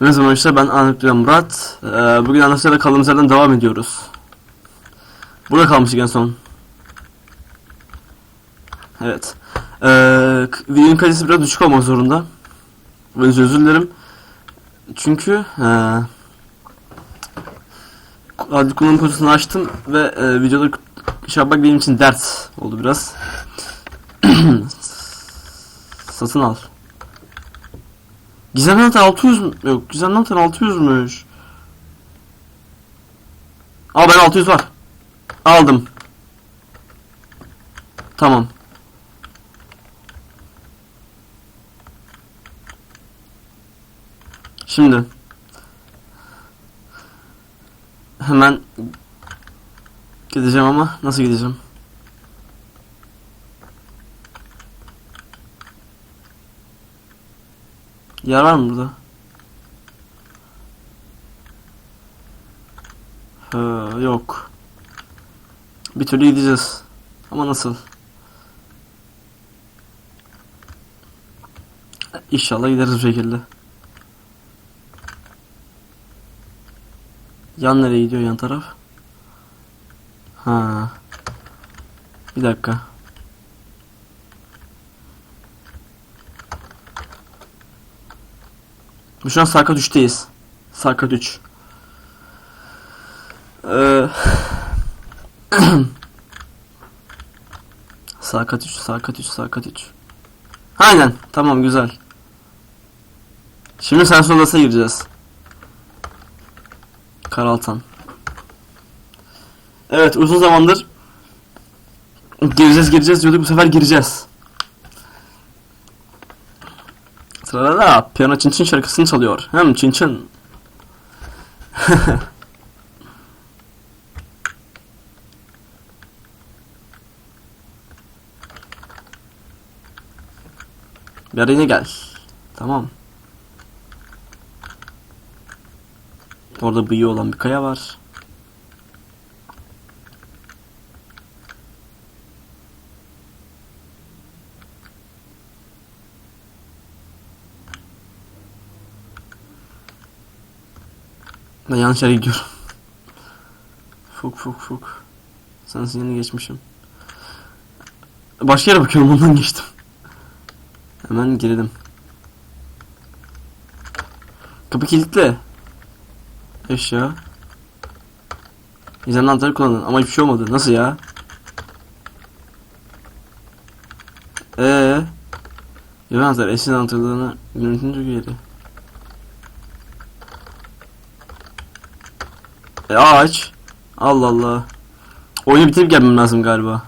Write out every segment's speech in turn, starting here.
Ne zaman işte ben Anadolu Murat. Ee, bugün anlaşılan kaldığımız yerden devam ediyoruz. Burada kalmıştık en son. Evet. Ee, videonun kalitesi biraz düşük olmak zorunda. Ve özür dilerim. Çünkü ee, adli kullanım pozisyonunu açtım ve e, videoda şey yapmak benim için dert oldu biraz. Satın al. Gizemli anahtar 600 mü? Yok gizemli anahtar 600'müş. Aa ben 600 var. Aldım. Tamam. Şimdi hemen gideceğim ama nasıl gideceğim? Yer var mı burada? Ha, yok. Bir türlü gideceğiz. Ama nasıl? İnşallah gideriz bu şekilde. Yan nereye gidiyor yan taraf? Ha. Bir dakika. Biz Şu an Sarkat 3'teyiz. Sarkat 3. Ee... Sarkat 3, Sarkat 3, Sarkat 3. Aynen. Tamam güzel. Şimdi sensör odasına gireceğiz. Karaltan. Evet uzun zamandır gireceğiz gireceğiz diyorduk bu sefer gireceğiz. Sırada piyano çin çin şarkısını çalıyor. Hem çin çin. Yine gel. Tamam. Orada bıyığı olan bir kaya var. Ben yanlış yere gidiyorum. Fuk fuk fuk. Sensin yeni geçmişim. Başka yere bakıyorum ondan geçtim. Hemen girdim. Kapı kilitli. Eşya. Gizemli anahtarı kullandın ama hiçbir şey olmadı. Nasıl ya? Eee? Gizemli anahtar eşsiz anahtarlarına yönetimci üyeleri. E aç. Allah Allah. Oyunu bitirip gelmem lazım galiba.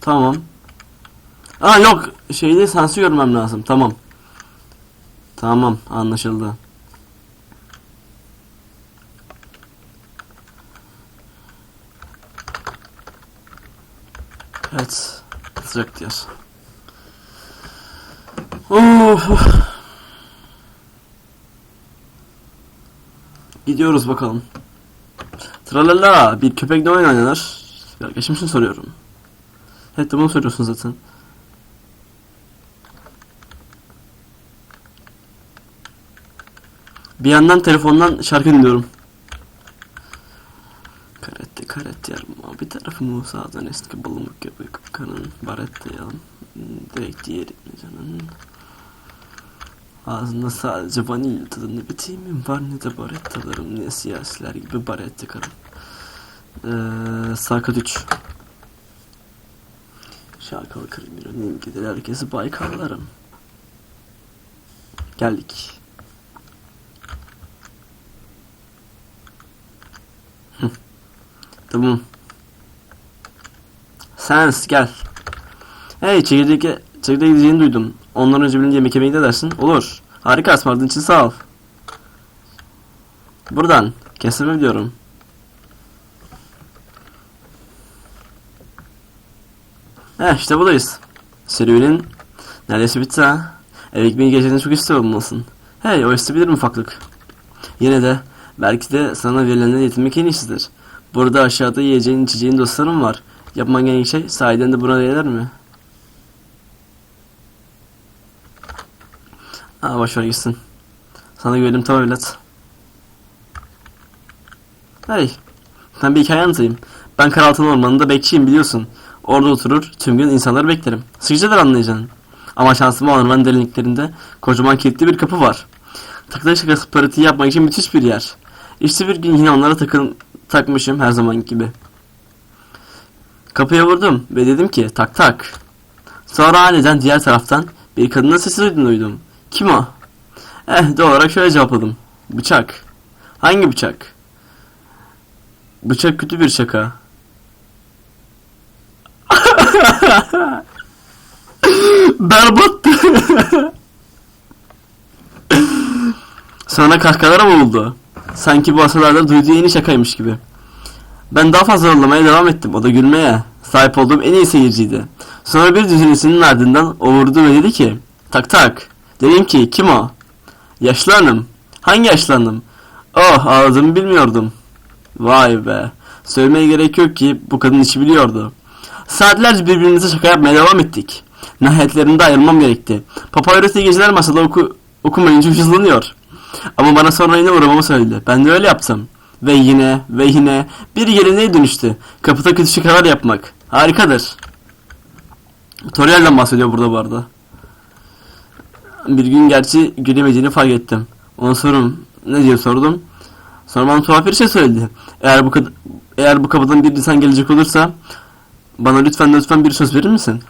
Tamam. Aa yok. Şeyde sensi görmem lazım. Tamam. Tamam anlaşıldı. Evet. Sıcak diyor. Of, of. Gidiyoruz bakalım. Tralala bir köpek ne oynanır? Bir arkadaşım için soruyorum. Evet de bunu soruyorsun zaten. Bir yandan telefondan şarkı dinliyorum. Karette karette yarım bir tarafı Musa'dan eski balımık gibi kanın barette yalan direkt diğeri canın Ağzında sadece vanilya tadı ne biteyimim var ne de barettalarım ne siyasiler gibi barette karım ee, Sakat 3 Şarkılı kriminalin gider. Herkesi baykallarım Geldik. Tamam. Sens gel. Hey çekirdek çekirdek gideceğini duydum. Ondan önce birlikte yemek yemeye ne dersin? Olur. Harika ısmarladığın için sağ ol. Buradan kesime diyorum Eh işte buradayız. Serüvenin neredeyse bitti ha. Eve gitmeyi gerçekten çok istiyor olmalısın. Hey o isteyebilir mi ufaklık? Yine de belki de sana verilenleri yetinmek en iyisidir. Burada aşağıda yiyeceğin içeceğin dostlarım var. Yapman gereken şey sahiden de buna değer mi? Ha boşver gitsin. Sana güvenim tamam evlat. Hey. Ben bir hikaye anlatayım. Ben Karaltın Ormanı'nda bekçiyim biliyorsun. Orada oturur, tüm gün insanları beklerim. Sıkıcıdır anlayacaksın. Ama şansıma orman derinliklerinde kocaman kilitli bir kapı var. Takıda şakası pratiği yapmak için müthiş bir yer. İşte bir gün yine onlara takın, takmışım her zaman gibi. Kapıya vurdum ve dedim ki tak tak. Sonra aniden diğer taraftan bir kadının sesi duydum. duydum. Kim o? Eh doğal olarak şöyle cevapladım. Bıçak. Hangi bıçak? Bıçak kötü bir şaka. Berbattı. Sonra kahkahalar mı oldu? Sanki bu asalarda duyduğu yeni şakaymış gibi. Ben daha fazla ağlamaya devam ettim. O da gülmeye. Sahip olduğum en iyi seyirciydi. Sonra bir düzinesinin ardından o vurdu ve dedi ki Tak tak. Dedim ki kim o? Yaşlı hanım. Hangi yaşlı hanım? Oh ağladığımı bilmiyordum. Vay be. Söylemeye gerek yok ki bu kadın işi biliyordu. Saatlerce birbirimize şaka yapmaya devam ettik. Nihayetlerinde ayrılmam gerekti. Papyrus iyi geceler masada oku, okumayınca hüzünleniyor. Ama bana sonra yine uğramamı söyledi. Ben de öyle yaptım. Ve yine ve yine bir geleneğe dönüştü. Kapıda kötü şakalar yapmak. Harikadır. Toriel'den bahsediyor burada bu arada. Bir gün gerçi gülemediğini fark ettim. Ona sorum ne diye sordum. Sonra bana tuhaf bir şey söyledi. Eğer bu eğer bu kapıdan bir insan gelecek olursa bana lütfen lütfen bir söz verir misin?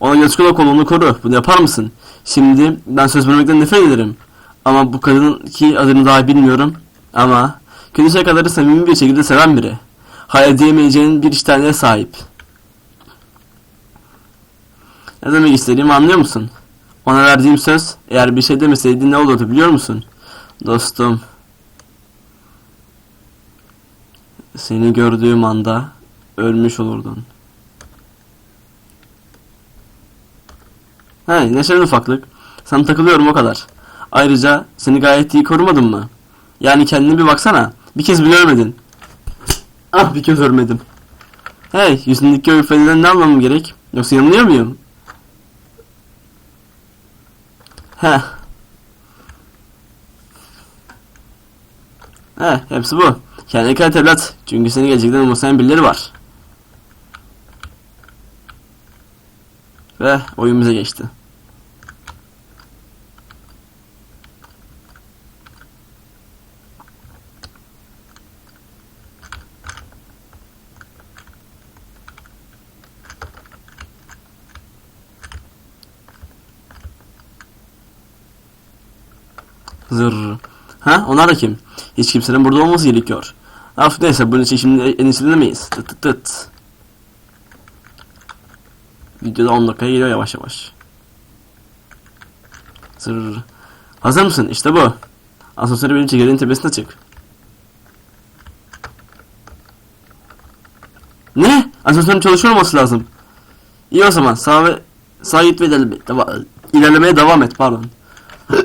Ona göz kulak ol onu koru. Bunu yapar mısın? Şimdi ben söz vermekten nefret ederim. Ama bu kadının ki adını daha bilmiyorum. Ama kötü şakaları samimi bir şekilde seven biri. Hayal edemeyeceğin bir iştenliğe sahip. Ne demek istediğimi anlıyor musun? Ona verdiğim söz eğer bir şey demeseydi ne olurdu biliyor musun? Dostum. Seni gördüğüm anda ölmüş olurdun. He neşeli ufaklık. Sana takılıyorum o kadar. Ayrıca seni gayet iyi korumadım mı? Yani kendine bir baksana. Bir kez bile ölmedin. Ah bir kez ölmedim. Hey yüzündeki o ifadeden ne anlamam gerek? Yoksa yanılıyor muyum? Heh. Heh hepsi bu. Kendine dikkat evlat. Çünkü seni gelecekten umursayan birileri var. Ve oyun geçti. Zırr. Ha onlar da kim? Hiç kimsenin burada olması gerekiyor. Af neyse bunun için şimdi en iyisi dinlemeyiz. Tıt tıt tıt. Videoda 10 dakikaya geliyor yavaş yavaş. Zırr. Hazır mısın? İşte bu. Asansörü benim çekerin tepesine çık. Ne? Asansörün çalışıyor olması lazım. İyi o zaman. Sağ ve sağ git ve ilerlemeye devam et. Pardon.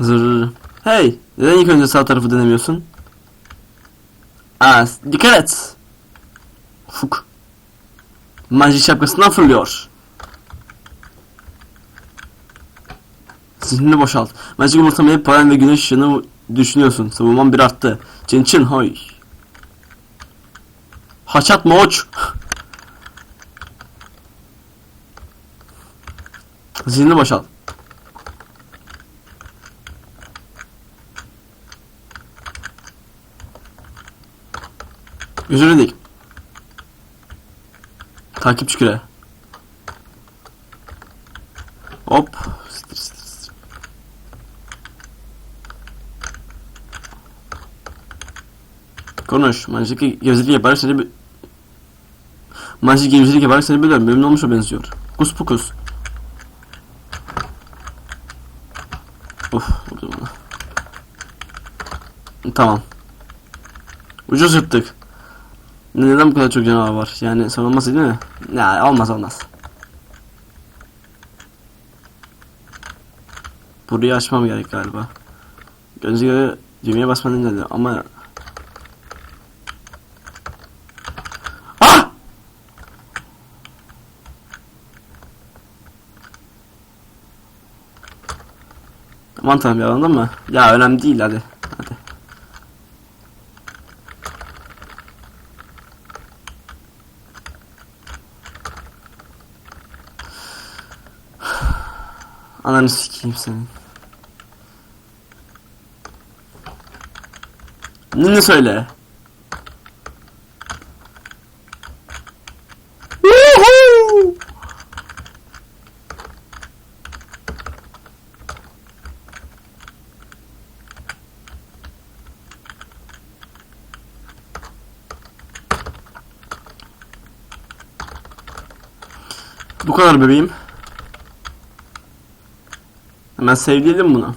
Zırr. Hey, neden ilk önce sağ tarafı denemiyorsun? Aa, dikkat et. Fuk. Magic şapkasından fırlıyor. Zihnini boşalt. Magic umursamayıp paran ve güneş ışığını düşünüyorsun. Savunman bir arttı. Çin çin hoy. Haçat moç. Zihnini boşalt. Gözünü dik. Takipçi küre. Hop. Konuş. Manşeki gevezelik yaparak seni. Manşeki gevezelik yaparak seni bölüyorum. Memnun olmuşa benziyor. Kus pukus. Of. Tamam. Ucuz yırttık. Neden bu kadar çok canavar var? Yani savunması değil mi? Ya olmaz olmaz. Burayı açmam gerek galiba. Gözü göre düğmeye basmanın dedi ama... Ah! Aman tanrım yalandan mı? Ya önemli değil hadi. Hadi. Ananı sikeyim senin. Ne söyle? Bu kadar bebeğim. Hemen sevdirelim bunu.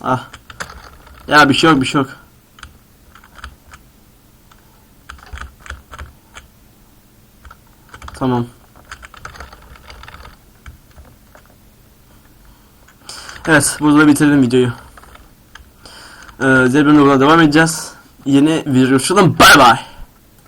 Ah. Ya bir şey yok bir şey yok. Tamam. Evet, burada bitirelim videoyu. Ee, burada devam edeceğiz. Yeni videoda bay bay.